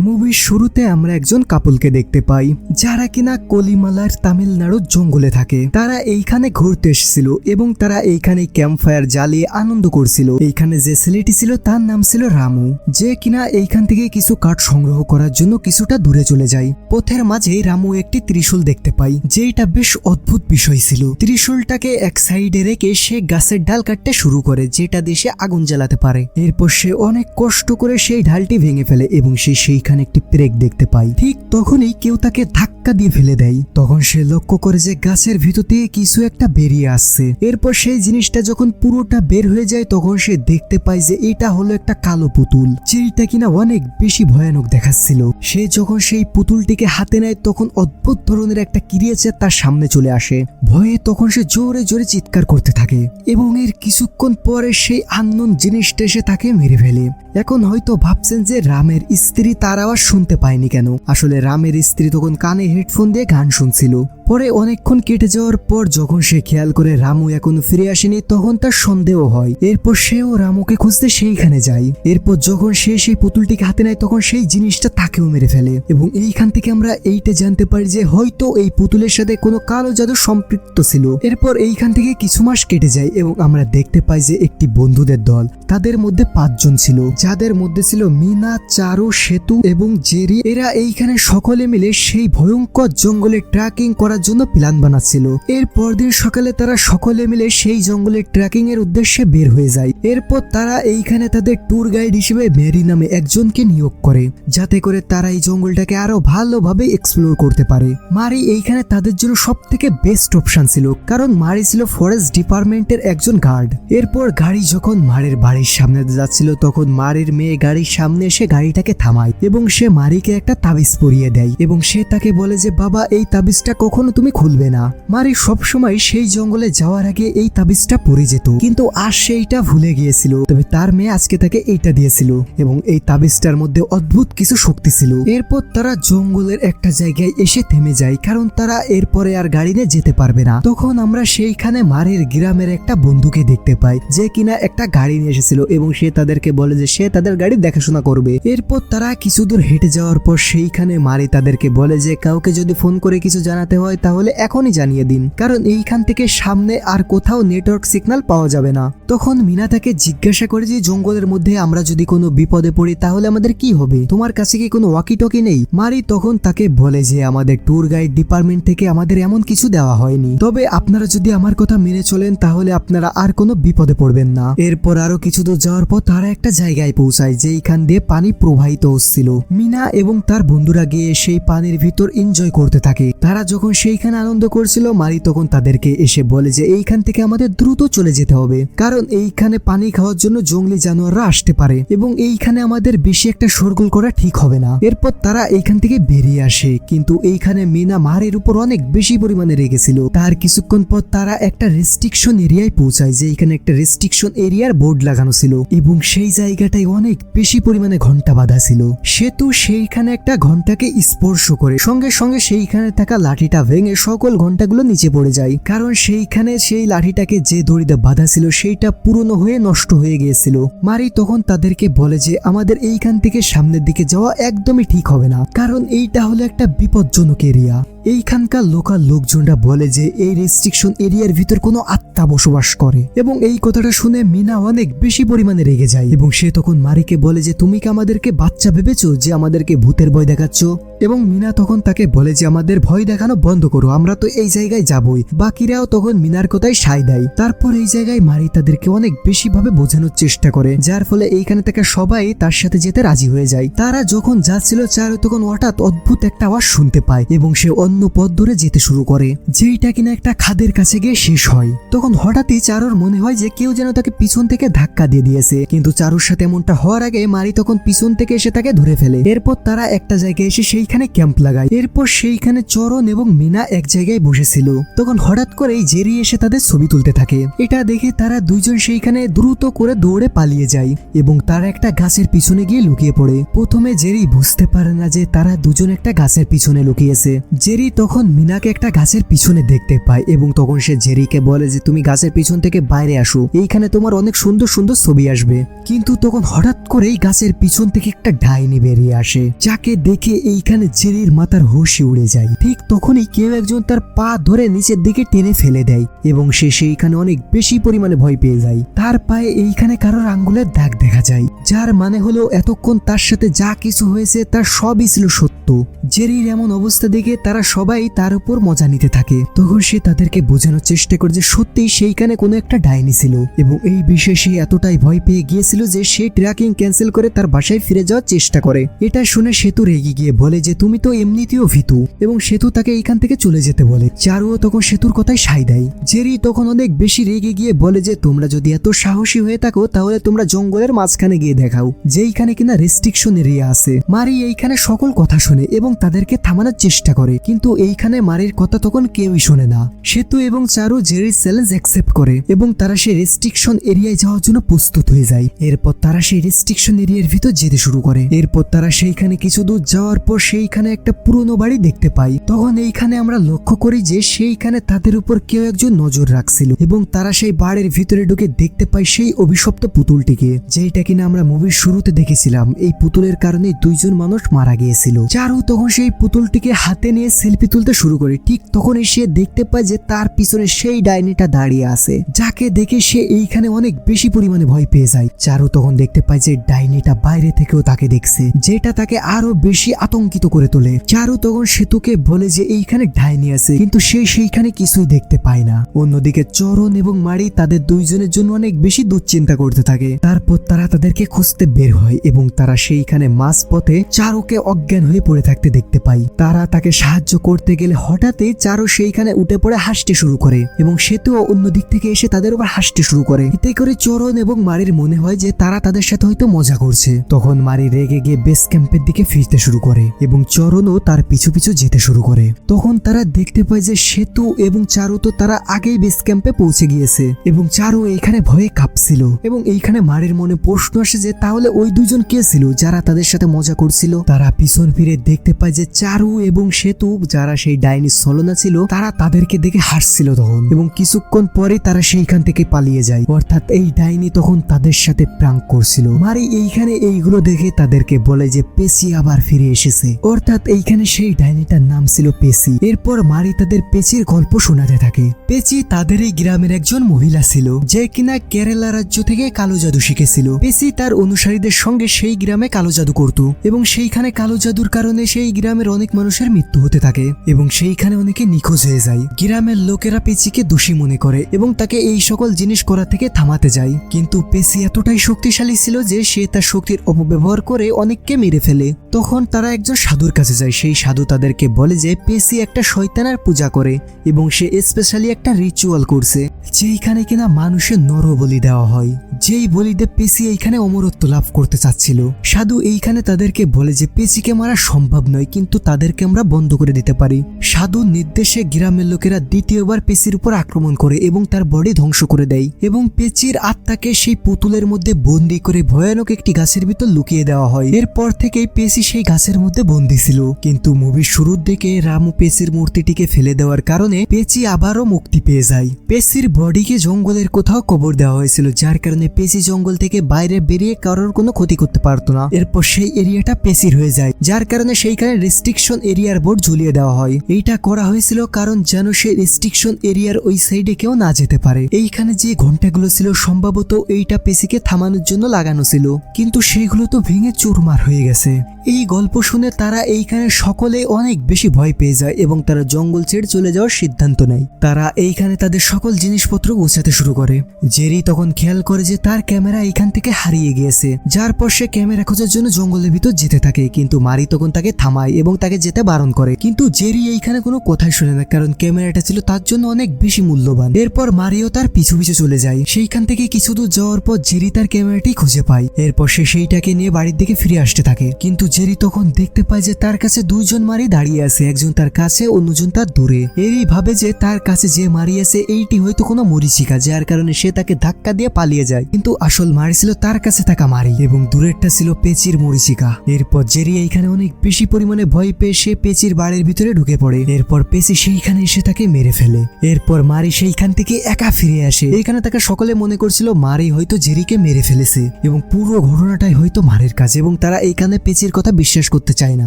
মুভির শুরুতে আমরা একজন কাপলকে দেখতে পাই, যারা কিনা কলিমালার তামিলনাড়ুর জঙ্গলে থাকে। তারা এইখানে ঘুরতে এসেছিল এবং তারা এইখানে ক্যাম্প ফায়ার জ্বালিয়ে আনন্দ করছিল। এইখানে যে ছেলেটি ছিল তার নাম ছিল রামু। যে কিনা এইখান থেকে কিছু কাঠ সংগ্রহ করার জন্য কিছুটা দূরে চলে যায়। পথের মাঝে রামু একটি ত্রিশূল দেখতে পাই যেটা বেশ অদ্ভুত বিষয় ছিল। ত্রিশূলটাকে এক সাইডে রেখে সে গাছের ডাল কাটতে শুরু করে, যেটা সে আগুন জ্বালাতে পারে। এরপর সে অনেক কষ্ট করে সেই ঢালটি ভেঙে ফেলে এবং সে সেইখানে একটি প্রেক দেখতে পাই। ঠিক তখনই কেউ তাকে ধাক্কা দিয়ে ফেলে দেয়। তখন সে লক্ষ্য করে যে গাছের ভিতর থেকে কিছু একটা বেরিয়ে আসছে। এরপর সেই জিনিসটা যখন পুরোটা বের হয়ে যায়, তখন সে দেখতে পায় যে এটা হলো একটা কালো পুতুল। যেটা কিনা অনেক বেশি ভয়ানক দেখাচ্ছিল। সে যখন সেই পুতুলটিকে হাতে নেয়, তখন অদ্ভুত ধরনের একটা ক্রিয়েচার তার সামনে চলে আসে। ভয়ে তখন সে জোরে জোরে চিৎকার করতে থাকে এবং এর কিছুক্ষণ পরে সেই আননোন জিনিসটা এসে তাকে মেরে ফেলে। এখন হয়তো ভাবছেন যে রামের স্ত্রী তার আওয়াজ শুনতে পায়নি কেন? আসলে রামের স্ত্রী তখন কানে হেডফোন দিয়ে গান শুনছিল। পরে অনেকক্ষণ কেটে যাওয়ার পর যখন সে খেয়াল করে রামু এখনও ফিরে আসেনি, তখন তার সন্দেহ হয়। এরপর সেও রামুকে খুঁজতে সেইখানে যায়। এরপর যখন সে সেই পুতুলটিকে হাতে নেয়, তখন সেই জিনিসটা তাকেও মেরে ফেলে। এবং এইখান থেকে আমরা এইটা জানতে পারি যে হয়তো এই পুতুলের সাথে কোনো কালো জাদু সম্পৃক্ত ছিল। এরপর এইখান থেকে কিছু মাস কেটে যায় এবং আমরা দেখতে পাই যে একটি বন্ধুদের দল, তাদের মধ্যে পাঁচজন ছিল। যাদের মধ্যে ছিল মিনা, চারু, সেতু এবং জেরি। এরা এইখানে সকলে মিলে সেই ভয়ঙ্কর জঙ্গলে ট্রেকিং করার জন্য প্ল্যান বানাচ্ছিল। এর পরদিন সকালে তারা সকলে মিলে সেই জঙ্গলে ট্রেকিং এর উদ্দেশ্যে বের হয়ে যায়। এরপর তারা এইখানে তাদের ট্যুর গাইড হিসেবে মেরি নামে একজনকে নিয়োগ করে, যাতে করে তারা এই জঙ্গলটাকে আরও ভালোভাবে এক্সপ্লোর করতে পারে। মারি এইখানে তাদের জন্য সব থেকে বেস্ট অপশন ছিল, কারণ মারি ছিল ফরেস্ট ডিপার্টমেন্টের একজন গার্ড এরপর গাড়ি যখন মারের বাড়ির সামনে যাচ্ছিল, তখন মারির মেয়ে গাড়ির সামনে এসে গাড়িটাকে থামায় এবং সে মারিকে একটা তাবিজ পরিয়ে দেয় এবং সে তাকে বলে যে, বাবা, এই তাবিজটা কখনো তুমি খুলবে না। মারি সবসময় সেই জঙ্গলে যাওয়ার আগে এই তাবিজটা পরে যেত। কিন্তু আজ সে এইটা ভুলে গিয়েছিল। তবে তার মেয়ে আজকে তাকে এইটা দিয়েছিল এবং এই তাবিজটার মধ্যে অদ্ভুত কিছু শক্তি ছিল। এরপর তারা জঙ্গলের একটা জায়গায় এসে থেমে যায়, কারণ তারা এরপরে আর গাড়ি নিয়ে যেতে পারবে না। তখন আমরা সেইখানে মারির গ্রামের একটা বন্ধুকে দেখতে পাই, যে কিনা একটা গাড়ি নিয়ে এসেছিল এবং সে তাদেরকে বলে যে সে তাদের গাড়ি দেখাশোনা করবে। এরপর তারা কিছু দূর হেঁটে যাওয়ার পর সেইখানে মারি তাদেরকে বলে যে, কাউকে যদি ফোন করে কিছু জানাতে হয় তাহলে এখনই জানিয়ে দিন। কারণ এইখান থেকে সামনে আর কোথাও নেটওয়ার্ক সিগন্যাল পাওয়া যাবে না। তখন মিনা তাকে জিজ্ঞাসা করে যে, জঙ্গলের মধ্যে আমরা যদি কোনো বিপদে পড়ি, তাহলে আমাদের কি হবে? তোমার কাছে কি কোনো ওয়াকি টকি নেই? মারি তখন তাকে বলে যে, আমাদের ট্যুর গাইড ডিপার্টমেন্ট থেকে আমাদের এমন কিছু দেওয়া হয়নি। তবে আপনারা যদি আমার কথা মেনে চলেন, তাহলে আপনারা আর কোনো বিপদে পড়বেন না। এরপর আরও কিছু দূর যাওয়ার পর তারা একটা জায়গায় পৌঁছায়, যে যেইখান দিয়ে পানি প্রবাহিত হচ্ছিল। মিনা এবং তার বন্ধুরা গিয়ে সেই পানির ভিতর এনজয় করতে থাকে। তারা যখন সেইখানে আনন্দ করছিল। মারি তখন তাদেরকে এসে বলে যে, এইখান থেকে আমাদের দ্রুত চলে যেতে হবে। কারণ এইখানে পানি খাওয়ার জন্য জঙ্গলি জানোয়াররা আসতে পারে এবং এইখানে আমাদের বেশি একটা শোরগোল করা ঠিক হবে না। এরপর তারা এইখান থেকে বেরিয়ে আসে। কিন্তু এইখানে মিনা মারের উপর অনেক বেশি পরিমাণে রেগেছিল। তার কিছুক্ষণ পর তারা একটা রেস্ট্রিকশন এরিয়ায় পৌঁছায়, যে এখানে একটা রেস্ট্রিকশন এরিয়ার বোর্ড লাগানো ছিল এবং সেই জায়গাটায় অনেক বেশি পরিমাণে ঘণ্টা বাঁধা ছিল। সেতু সেইখানে একটা ঘন্টাকে স্পর্শ করে, সঙ্গে সঙ্গে সেইখানে থাকা লাঠিটা ভেঙে সকল ঘন্টাগুলো নিচে পড়ে যায়। কারণ সেইখানে সেই লাঠিটাকে যে দড়িতে বাঁধা ছিল, সেইটা পুরনো হয়ে নষ্ট হয়ে গিয়েছিল। মারি তখন তাদেরকে বলে যে, আমাদের এইখান থেকে সামনের দিকে যাওয়া একদমই ঠিক হবে না। কারণ এইটা হলো একটা বিপজ্জনক এরিয়া। এইখানকার লোকাল লোকজনরা বলে যে, এই রেস্ট্রিকশন এরিয়ার ভিতর কোনো আত্মা বসবাস করে। এবং এই কথাটা শুনে মিনা অনেক বেশি পরিমাণে রেগে যায়। এবং সে তখন মারিকে বলে যে, তুমি কি আমাদেরকে বাচ্চা ভেবেছো যে, আমাদেরকে ভূতের ভয় দেখাচ্ছ? এবং মিনা তখন তাকে বলে যে, আমাদের ভয় দেখানো বন্ধ করো, আমরা তো এই জায়গায় যাবই। বাকিরাও তখন মিনার কথায় সায় দেয়। তারপর এই জায়গায় মারি তাদেরকে অনেক বেশি ভাবে বোঝানোর চেষ্টা করে, যার ফলে এইখানে থাকা সবাই তার সাথে যেতে রাজি হয়ে যায়। তারা যখন যাচ্ছিল চারু, তখন হঠাৎ অদ্ভুত একটা আওয়াজ শুনতে পায় এবং সে অন্য পথ ধরে যেতে শুরু করে, যেইটা কিনা একটা খাদের কাছে গিয়ে শেষ হয়। তখন হঠাৎই চারুর মনে হয় যে, কেউ যেন তাকে পিছন থেকে ধাক্কা দিয়ে দিয়েছে। কিন্তু চারুর সাথে এমনটা হওয়ার আগে মারি তখন পিছন থেকে এসে তাকে ধরে ফেলে। এরপর তারা একটা জায়গায় এসে সেইখানে ক্যাম্প লাগায়। এরপর সেইখানে চরণ এবং মিনা এক জায়গায় বসেছিল। তখন হঠাৎ করেই জেরি এসে তাদের ছবি তুলতে থাকে। এটা দেখে তারা দুইজন সেইখানে দ্রুত করে দৌড়ে পালিয়ে যায় এবং তারা একটা গাছের পিছনে গিয়ে লুকিয়ে পড়ে। প্রথমে জেরি বুঝতে পারে না যে তারা দুজন একটা গাছের পিছনে লুকিয়েছে। জেরি তখন মিনাকে একটা গাছের পিছনে দেখতে পায় এবং তখন সে জেরিকে বলে যে, তুমি গাছের পিছন থেকে বাইরে আসো। এইখানে তোমার অনেক সুন্দর সুন্দর ছবি আসবে। কিন্তু তখন হঠাৎ করেই গাছের পিছন থেকে একটা ডাইনি বেরিয়ে আসে। যাকে দেখে এইখানে জেরির মাথার হুশি উড়ে যায়, ঠিক তখনই কেউ একজন তার পা ধরে নিচের দিকে টেনে ফেলে দেয় এবং সে সেইখানে অনেক বেশি পরিমাণে ভয় পেয়ে যায়। তার পায়ে এইখানে কারোর আঙ্গুলের দাগ দেখা যায়। যার মানে হলো এতক্ষণ তার সাথে যা কিছু হয়েছে তার সবই ছিল সত্য। জেরির এমন অবস্থা দেখে তারা সবাই তার উপর মজা নিতে থাকে। তখন সে তাদেরকে বোঝানোর চেষ্টা করে যে সত্যিই সেইখানে কোনো একটা ডাইনি ছিল এবং এই বিষয়ে সে এতটাই ভয় পেয়ে গিয়েছিল যে সে ট্র্যাকিং ক্যান্সেল করে তার বাসায় ফিরে যাওয়ার চেষ্টা করে। এটা শুনে সেতু রেগে গিয়ে বলে যে, তুমি তো এমনিতেও ভীতু। এবং সেতু তাকে এইখান থেকে চলে যেতে বলে। চারুও তখন সেতুর কথায় সাই দেয়। জেরি তখন অনেক বেশি রেগে গিয়ে বলে যে, তোমরা যদি এত সাহসী হয়ে থাকো, তাহলে তোমরা জঙ্গলের মাঝখানে গিয়ে দেখাও যেইখানে কিনা রেস্ট্রিকশন এরিয়া আছে। মারি এইখানে সকল কথা শোনে এবং তাদেরকে থামানোর চেষ্টা করে, কিন্তু এইখানে মারির কথা তখন কেউই শোনে না। সেতু এবং চারু জেরির চ্যালেঞ্জ অ্যাকসেপ্ট করে এবং তারা সেই রেস্ট্রিকশন এরিয়ায় যাওয়ার জন্য প্রস্তুত হয়ে যায়। এরপর তারা সেই রেস্ট্রিকশন এরিয়ার ভিতর যেতে শুরু করে। এরপর তারা সেইখানে কিছু দূর যাওয়ার পর সেইখানে একটা পুরনো বাড়ি দেখতে পাই তখন এইখানে আমরা লক্ষ্য করি যে সেইখানে তাদের উপর কেউ একজন নজর রাখছিল এবং তারা সেই বাড়ির ভিতরে ঢুকে দেখতে পাই সেই অভিশপ্ত পুতুলটিকে যেটা কিনা আমরা মুভির শুরুতে দেখেছিলাম, এই পুতুলের কারণে দুইজন মানুষ মারা গিয়েছিল। চারু তখন সেই পুতুলটিকে হাতে নিয়ে সেলফি তুলতে শুরু করে, ঠিক তখনই সে দেখতে পায় যে তার পিছনে সেই ডাইনিটা দাঁড়িয়ে আছে। যাকে দেখে সে এইখানে অনেক বেশি পরিমাণে ভয় পেয়ে যায়। চারু তখন দেখতে পায় যে ডাইনিটা বাইরে থেকেও তাকে দেখছে, যেটা তাকে আরও বেশি আতঙ্কিত করে তোলে। চারু তখন সেতুকে বলে যে এইখানে ডাইনি আছে, কিন্তু সে সেইখানে কিছুই দেখতে পায় না। অন্যদিকে চরণ এবং মারি তাদের দুইজনের জন্য অনেক বেশি দুশ্চিন্তা করতে থাকে। তারপর তারা তাদেরকে খুঁজতে বের হয় এবং তারা সেইখানে মাঝ পথে চারুকে অজ্ঞান হয়ে পড়ে থাকতে দেখতে পাই তারা তাকে সাহায্য করতে গেলে হঠাৎই চারু সেইখানে উঠে পড়ে হাসতে শুরু করে এবং সেতুও অন্য দিক থেকে এসে তাদের উপর হাসতে শুরু করে। এতে করে চরণ এবং মারির মনে হয় যে তারা তাদের সাথে হয়তো মজা করছে। তখন মারি রেগে গিয়ে বেস ক্যাম্পের দিকে ফিরতে শুরু করে এবং চরণও তার পিছু পিছু যেতে শুরু করে। তখন তারা দেখতে পায় যে সেতু এবং চারু তো তারা আগেই বেস ক্যাম্পে পৌঁছে গিয়েছে এবং চারু এখানে ভয়ে কাঁপছিল এবং এইখানে মারির মনে প্রশ্ন আসে যে তাহলে ওই দুজন কে ছিল যারা তাদের সাথে মজা করছিল? তারা পিছন ফিরে দেখতে পায় যে চারু এবং সেতু, যারা সেই ডাইনি ছলনা ছিল, তারা তাদেরকে দেখে হাসছিল তখন এবং কিছুক্ষণ পরে তারা সেইখান থেকে পালিয়ে যায়। অর্থাৎ এই ডাইনি তখন তাদের সাথে প্রাঙ্ক করছিল। মারি এইখানে এইগুলো দেখে তাদেরকে বলে যে পেসি আবার ফিরে এসেছে। অর্থাৎ এইখানে সেই ডাইনিটার নাম ছিল পেসি এরপর মারি তাদের পেচির গল্প শোনাতে থাকে। পেচি তাদের এই গ্রামের একজন মহিলা ছিল, যে কিনা কেরালা রাজ্য থেকে কালো জাদু শিখেছিল। পেসি তার অনুসারীদের সঙ্গে সেই গ্রামে কালো জাদু করত এবং সেইখানে কালো জাদুর কারণে সেই গ্রামের অনেক মানুষের মৃত্যু হতে থাকে এবং সেইখানে অনেকে নিখোঁজ হয়ে যায়। গ্রামের লোকেরা পেচিকে দোষী মনে করে এবং তাকে এই সকল জিনিস করা থেকে থামাতে যায়। কিন্তু পেসি এতটাই শক্তিশালী ছিল যে সে তার শক্তির অপব্যবহার করে অনেককে মেরে ফেলে। তখন তারা একজন সাধুর কাছে যায়। সেই সাধু তাদেরকে বলে যে পেসি একটা শয়তানের পূজা করে এবং সে স্পেশালি একটা রিচুয়াল করছে, যেইখানে কিনা মানুষের নর বলি দেওয়া হয়। যেই বলিতে পেসি এইখানে অমরত্ব লাভ করতে চাচ্ছিল। সাধু এইখানে তাদেরকে বলে যে পেসিকে মারা সম্ভব নয়, কিন্তু তাদেরকে আমরা বন্ধ করে দিতে পারি। সাধুর নির্দেশে গ্রামের লোকেরা দ্বিতীয়বার পেসির উপর আক্রমণ করে এবং তার বডি ধ্বংস করে দেয় এবং পেচির আত্মাকে সেই পুতুলের মধ্যে বন্দি করে ভয়ানক একটি গাছের ভিতর লুকিয়ে দেওয়া হয়। এরপর থেকেই পেসি সেই গাছের মধ্যে বন্দি ছিল। কিন্তু মুভির শুরুর দিকে রামু পেসির মূর্তিটিকে ফেলে দেওয়ার কারণে পেচি আবারও মুক্তি পেয়ে যায়। পেসির বডিকে জঙ্গলের কোথাও কবর দেওয়া হয়েছিল, যার কারণে পেসি জঙ্গল থেকে বাইরে বেরিয়ে কারোর কোনো ক্ষতি করতে পারতো না। এরপর সেই এরিয়াটা পেসির হয়ে যায়। যার কারণে সেইখানে রেস্ট্রিকশন এরিয়ার বোর্ড ঝুলিয়ে দেওয়া হয়। এইটা করা হয়েছিল কারণ যেন সেই রেস্ট্রিকশন এরিয়ার ওই সাইডে কেউ না যেতে পারে। এইখানে যে ঘন্টাগুলো ছিল, সম্ভবত এইটা পেসিকে থামানোর জন্য লাগানো ছিল। কিন্তু সেইগুলো তো ভেঙে চুরমার হয়ে গেছে। এই গল্প শুনে তারা এইখানে সকলে অনেক বেশি ভয় পেয়ে যায় এবং তারা জঙ্গল ছেড়ে চলে যাওয়ার সিদ্ধান্ত নেয়। তারা এইখানে তাদের সকল জিনিসপত্র গোছাতে শুরু করে। জেরি তখন খেয়াল করে যে তার ক্যামেরা এইখান থেকে হারিয়ে গিয়েছে, যার পর সে ক্যামেরা খোঁজার জন্য জঙ্গলের ভিতর যেতে থাকে। কিন্তু মারি তখন তাকে থামায় এবং তাকে যেতে বারণ করে। কিন্তু জেরি এইখানে কোনো কথাই শুনে না, কারণ ক্যামেরাটা ছিল তার জন্য অনেক বেশি মূল্যবান। এরপর মারিও তার পিছু পিছু চলে যায়। সেইখান থেকে কিছু দূর যাওয়ার পর জেরি তার ক্যামেরাটি খুঁজে পায়। এরপর সে সেইটাকে নিয়ে বাড়ির দিকে ফিরে আসতে থাকে। কিন্তু জেরি তখন দেখতে পায় যে তার কাছে দুইজন মারি দাঁড়িয়ে আছে। একজন তার কাছে, অন্যজন তার দূরে। এরই ভাবে যে তার কাছে যে মারি আছে, এইটি হয়তো কোনো মরিচিকা, যার কারণে সে তাকে ধাক্কা দিয়ে পালিয়ে যায়। কিন্তু আসল মারি ছিল তার কাছে থাকা মারি এবং দূরেরটা ছিল পেচির মরিচিকা। এরপর জেরি এইখানে অনেক বেশি পরিমাণে ভয় পেয়ে সে পেচির বাড়ির ভিতরে ঢুকে পড়ে। এরপর পেচি সেইখানে এসে তাকে মেরে ফেলে। এরপর মারি সেইখান থেকে একা ফিরে আসে। এখানে তাকে সকলে মনে করছিল, মারি হয়তো জেরিকে মেরে ফেলেছে। এবং পুরো ঘটনাটাই হয়তো মারির কাজ এবং তারা এইখানে পেচির কথা বিশ্বাস করতে চায় না।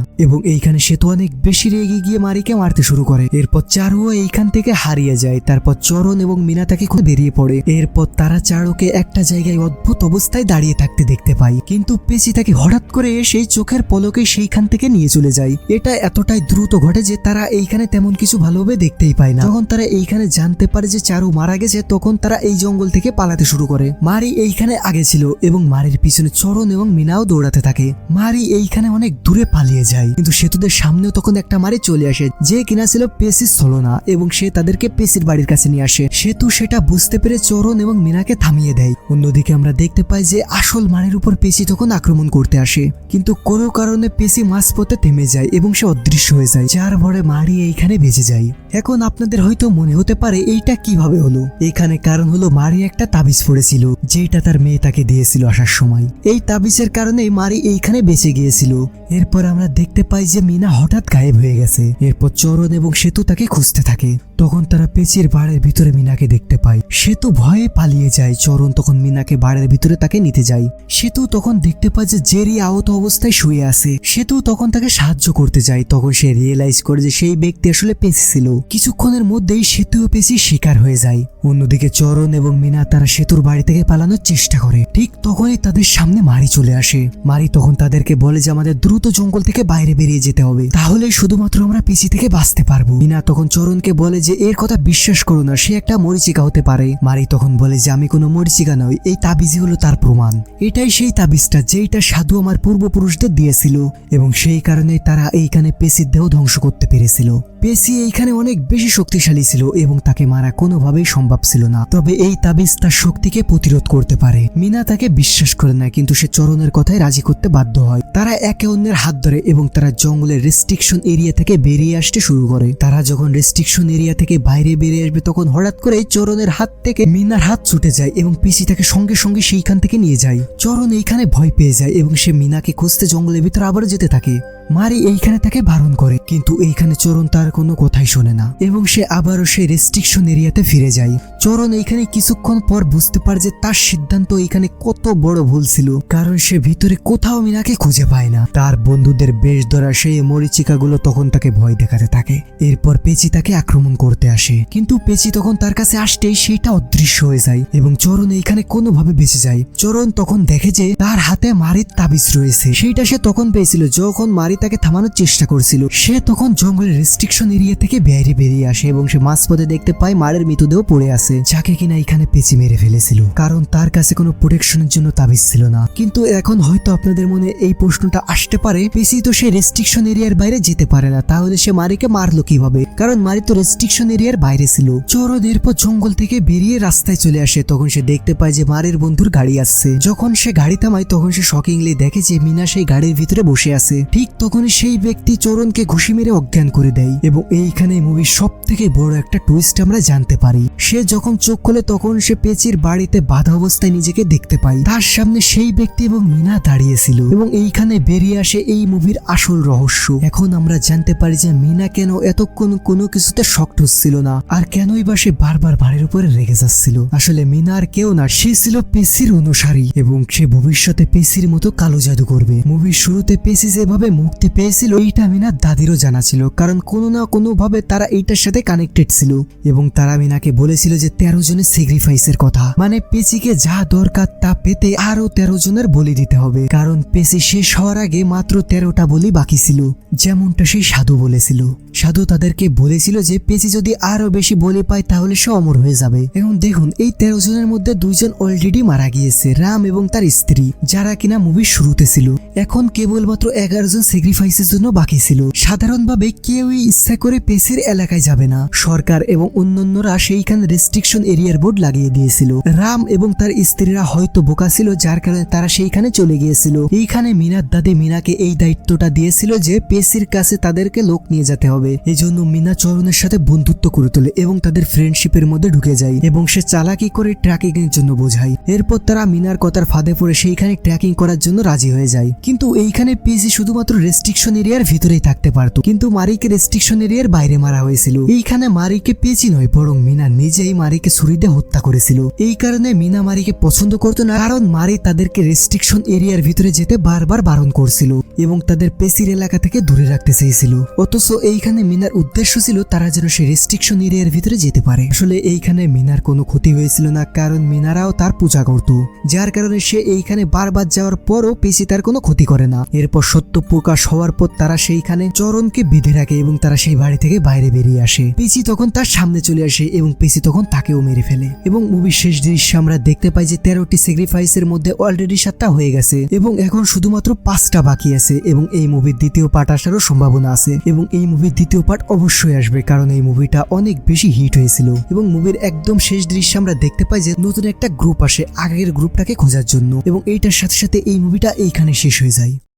এবং এইখানে সে তো অনেক বেশি রেগে গিয়ে মারিকে মারতে শুরু করে। এরপর চারুও এইখান থেকে হারিয়ে যায়। তারপর চরণ এবং মিনা তাকে খুব বেরিয়ে পড়ে। এরপর তারা চারুকে একটা জায়গায় অদ্ভুত অবস্থায় দাঁড়িয়ে থাকতে দেখতে পাই। কিন্তু পেচি তাকে হঠাৎ করে সেই চোখের পলকে সেইখান থেকে নিয়ে চলে যায়। এটা এতটাই দ্রুত ঘটে যে তারা এইখানে তেমন কিছু ভালোভাবে দেখতেই পায় না। যখন তারা এইখানে জানতে পারে যে চারু মারা গেছে, তখন তারা এই জঙ্গল থেকে পালাতে শুরু করে। মারি এইখানে আগে ছিল এবং মারির পিছনে চরণ এবং মিনাও দৌড়াতে থাকে। মারি এইখানে অনেক দূরে পালিয়ে যায়। কিন্তু সেতুদের সামনেও তখন একটা মারি চলে আসে, যে কিনা ছিল পেসির ছলনা এবং সে তাদেরকে পেসির বাড়ির কাছে নিয়ে আসে। সেতু সেটা বুঝতে পেরে চরণ এবং মিনাকে থামিয়ে দেয়। অন্যদিকে আমরা দেখতে পাই যে আসল মারির উপর পেসি তখন আক্রমণ করতে আসে। কিন্তু কোনো কারণে পেসি মাঝপথে থেমে যায় এবং সে অদৃশ্য হয়ে যায়। যার ভরে মারি এইখানে বেঁচে যায়। এখন আপনাদের হয়তো মনে হতে পারে এইটা কীভাবে হলো? এখানে কারণ হলো মারি একটা তাবিজ পড়েছিল যেটা তার মেয়ে তাকে দিয়েছিল আসার সময়। এই তাবিজের কারণে মারি এইখানে বেঁচে গিয়েছিল। এরপর আমরা দেখতে পাই যে মিনা হঠাৎ গায়েব হয়ে গেছে। এরপর চরণ এবং সেতু তাকে খুঁজতে থাকে। তখন তারা পেচির বাড়ির ভিতরে মিনাকে দেখতে পায়। সেতু ভয়ে পালিয়ে যায়। চরণ তখন মিনাকে বাড়ির ভিতরে তাকে নিতে যায়। সেতু তখন দেখতে পায় যে জেরি আহত অবস্থায় শুয়ে আছে। সেতু তখন তাকে সাহায্য করতে যায়। তখন সে রিয়েলাইজ করে যে সেই ব্যক্তি আসলে পেঁচি ছিল। কিছুক্ষণের মধ্যেই সেতু ও পেঁচি শিকার হয়ে যায়। অন্যদিকে চরণ এবং মিনা তারা সেতুর বাড়ি থেকে পালানোর চেষ্টা করে। ঠিক তখনই তাদের সামনে মারি চলে আসে। মারি তখন তাদেরকে বলে যে আমাদের দ্রুত জঙ্গল থেকে বাইরে বেরিয়ে যেতে হবে। তাহলে শুধুমাত্র আমরা পেঁচি থেকে বাঁচতে পারব। মিনা তখন চরণকে বলে যে, এর কথা বিশ্বাস করো না, সে একটা মরিচিকা হতে পারে। মারি তখন বলে যে, আমি কোনো মরিচিকা নই। এই তাবিজি হলো তার প্রমাণ। এটাই সেই তাবিজটা যেইটা সাধু আমার পূর্বপুরুষদের দিয়েছিল এবং সেই কারণে তারা এইখানে পেসির দেহ ধ্বংস করতে পেরেছিল। পেসি এইখানে অনেক বেশি শক্তিশালী ছিল এবং তাকে মারা কোনোভাবেই সম্ভব ছিল না। তবে এই তাবিজ তার শক্তিকে প্রতিরোধ করতে পারে। মিনা তাকে বিশ্বাস করে না, কিন্তু সে চরণের কথায় রাজি করতে বাধ্য হয়। তারা একে অন্যের হাত ধরে এবং তারা জঙ্গলের রেস্ট্রিকশন এরিয়া থেকে বেরিয়ে আসতে শুরু করে। তারা যখন রেস্ট্রিকশন এরিয়া থেকে বাইরে বেরিয়ে আসবে, তখন হঠাৎ করে চরণের হাত থেকে মিনার হাত ছুটে যায় এবং পিসি তাকে সঙ্গে সঙ্গে সেইখান থেকে নিয়ে যায়। চরণ এইখানে ভয় পেয়ে যায় এবং সে মিনাকে খুঁজতে জঙ্গলের ভিতরে আবারও যেতে থাকে। মারি এইখানে তাকে বারণ করে, কিন্তু এইখানে চরণ তার কোনো কথাই শোনে না, এবং সে আবারও সেই রেস্ট্রিকশন এরিয়াতে ফিরে যায়। চরণ এইখানে কিছুক্ষণ পর বুঝতে পারে যে তার সিদ্ধান্ত এইখানে কত বড় ভুল ছিল, কারণ সে ভিতরে কোথাও মিনাকে খুঁজে পায় না। তার বন্ধুদের বেশ ধরা সেই মরিচিকাগুলো তখন তাকে ভয় দেখাতে থাকে। এরপর পেচি তাকে আক্রমণ করতে আসে, কিন্তু পেচি তখন তার কাছে আসতেই সেটা অদৃশ্য হয়ে যায়, এবং চরণ এইখানে কোনোভাবে বেঁচে যায়। চরণ তখন দেখে যে তার হাতে মারির তাবিজ রয়েছে, সেইটা সে তখন পেয়েছিল, যখন মারি তাকে থামানোর চেষ্টা করছিল। সে তখন জঙ্গলের রেস্ট্রিকশন এরিয়া থেকে বাইরে বেরিয়ে আসে এবং সে মাঝপথে দেখতে পায় মারের মৃতদেহ পড়ে আছে। যাকে কিনা এখানে পেঁচি মেরে ফেলেছিল। কারণ তার কাছে কোনো প্রোটেকশনের জন্য তাবিজ ছিল না। কিন্তু এখন হয়তো আপনাদের মনে এই প্রশ্নটা আসতে পারে। পেঁচি তো সে রেস্ট্রিকশন এরিয়ার বাইরে যেতে পারে না। তাহলে সে মারিকে মারলো কীভাবে? কারণ মারি তো রেস্ট্রিকশন এরিয়ার বাইরে ছিল। চোরদ এরপর জঙ্গল থেকে বেরিয়ে রাস্তায় চলে আসে। তখন সে দেখতে পায় যে মারের বন্ধুর গাড়ি আসছে। যখন সে গাড়ি থামায়, তখন সে শকিংলি দেখে যে মিনা সেই গাড়ির ভিতরে বসে আছে। ঠিক তখনই সেই ব্যক্তি চরণকে ঘুষি মেরে অজ্ঞান করে দেয় এবং এইখানে মুভির সব থেকে বড় একটা টুইস্ট আমরা জানতে পারি। সে যখন চোখ খোলে তখন সে পেচির বাড়িতে বাধা অবস্থায় নিজেকে দেখতে পায়। তার সামনে সেই ব্যক্তি এবং মিনা দাঁড়িয়েছিল এবং এইখানে বেরিয়ে আসে এই মুভির আসল রহস্য। এখন আমরা জানতে পারি যে মিনা কেন এতক্ষণ কোনো কিছুতে শক্ত হচ্ছিল না আর কেনই বা সে বারবার বাড়ির উপরে রেগে যাচ্ছিল। আসলে মিনা আর কেউ না, সে ছিল পেসির অনুসারী এবং সে ভবিষ্যতে পেসির মতো কালো জাদু করবে। মুভির শুরুতে পেসি যেভাবে মুক্তি পেয়েছিল, এইটা মিনার দাদিরও জানা ছিল, কারণ কোনো না কোনো ভাবে তারা এইটার সাথে কানেক্টেড ছিল। এবং তারা মিনাকে বলেছিল যে তেরো জনের স্যাক্রিফাইসের কথা। মানে পেসিকে যা দরকার তা পেতে আরও তেরো জনের বলি দিতে হবে। কারণ পেসি শেষ হওয়ার আগে মাত্র তেরোটা বলি বাকি ছিল। যেমনটা সেই সাধু বলেছিল। সাধু তাদেরকে বলেছিল যে পেসি যদি আরও বেশি বলি পায় তাহলে সে অমর হয়ে যাবে। এবং দেখুন, এই তেরো জনের মধ্যে দুইজন অলরেডি মারা গিয়েছে, রাম এবং তার স্ত্রী, যারা কিনা মুভির শুরুতে ছিল। এখন কেবলমাত্র এগারো জন স্যাক্রিফাইসের জন্য বাকি ছিল। সাধারণভাবে কেউই ইচ্ছা করে পেসির এলাকায় যাবে না। সরকার এবং অন্যান্যরা সেইখানে রেস্ট্রিকশন এরিয়ার বোর্ড লাগিয়ে দিয়েছিল। রাম এবং তার স্ত্রীরা হয়তো বোকা ছিল, যার কারণে তারা সেইখানে চলে গিয়েছিল। এইখানে মিনার দাদে মিনাকে এই দায়িত্বটা দিয়েছিল যে পেসির কাছে তাদেরকে লোক নিয়ে যেতে হবে। এই জন্য মিনা চরণের সাথে বন্ধুত্ব করে তোলে এবং তাদের ফ্রেন্ডশিপের মধ্যে ঢুকে যায় এবং সে চালাকি করে ট্র্যাকিং এর জন্য বোঝায়। এরপর তারা মিনার কথার ফাঁদে পড়ে সেইখানে ট্র্যাকিং করার জন্য রাজি হয়ে যায়। কিন্তু এইখানে পেসি শুধুমাত্র রেস্ট্রিকশন এরিয়ার ভিতরেই থাকতে পারতো। কিন্তু মারিকে রেস্ট্রিকশন এরিয়ার বাইরে মারা হয়েছিল। এইখানে মারিকে পেঁচি নয়, বরং মিনা নিজেই মারিকে ছুরিতে হত্যা করেছিল। এই কারণে মিনা মারিকে পছন্দ করতো না, কারণ মারি তাদেরকে রেস্ট্রিকশন এরিয়ার ভিতরে যেতে বারবার বারণ করছিল। এবং তাদের পেসির এলাকা থেকে দূরে রাখতে চেয়েছিল। অথচ এইখানে মিনার উদ্দেশ্য ছিল তারা যেন সেই রেস্ট্রিকশন এরিয়ার ভিতরে যেতে পারে। আসলে এইখানে মিনার কোনো ক্ষতি হয়েছিল না, কারণ মিনারাও তার পূজা করত। যার কারণে সে এইখানে বারবার যাওয়ার পরও পেসি তার কোনো ক্ষতি করে না। এরপর সত্য প্রকাশ হওয়ার পর তারা সেইখানে চরণকে বেঁধে রাখে এবং তারা সেই বাড়ি থেকে বাইরে বেরিয়ে আসে। পেসি তখন তার সামনে চলে আসে এবং পেসি তখন তাকেও মেরে ফেলে। এবং মুভির শেষ দৃশ্যে আমরা দেখতে পাই যে তেরোটি স্যাক্রিফাইসের মধ্যে অলরেডি সাতটা হয়ে গেছে। এবং এখন শুধুমাত্র পাঁচটা বাকি আছে। এবং এই মুভির দ্বিতীয় পার্ট আসারও সম্ভাবনা আছে। এবং এই মুভির দ্বিতীয় পার্ট অবশ্যই আসবে কারণ এই মুভিটা অনেক বেশি হিট হয়েছিল। এবং মুভির একদম শেষ দৃশ্যে আমরা দেখতে পাই যে নতুন একটা গ্রুপ আসে আগের গ্রুপটাকে খোঁজার জন্য। এবং এইটার সাথে সাথে এই মুভিটা এইখানে শেষ হয়ে যায়।